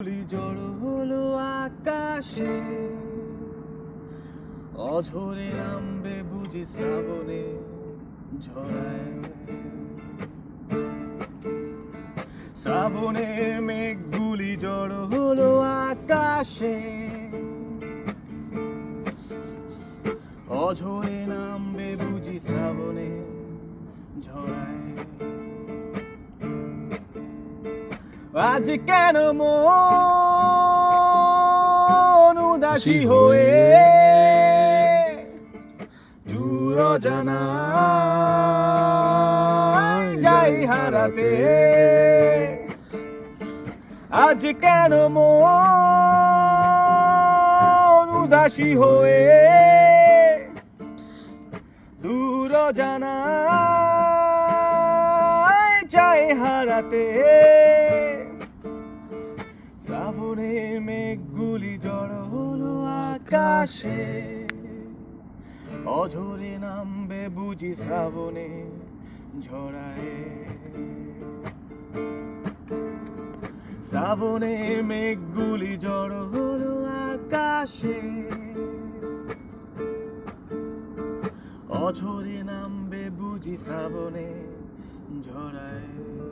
তুলি জড় হলো আকাশে। অঝরে নামবে বুঝি শ্রাবণে ঝরায় শ্রাবণের মেঘগুলি জড় হলো আকাশে। অঝরে নামবে বুঝি শ্রাবণে ঝরায় আজ কেন মন উদাসী হয়ে দূর জানা যাই হারাতে। আজ কেন মন উদাসী হয়ে দূর জানা চাই হারাতে। আকাশে। অঝরে নামবে বুঝি শ্রাবণে ঝরায়। শ্রাবণের মেঘগুলি জড় হলো আকাশে। অঝরে নামবে বুঝি শ্রাবণে ঝরায়।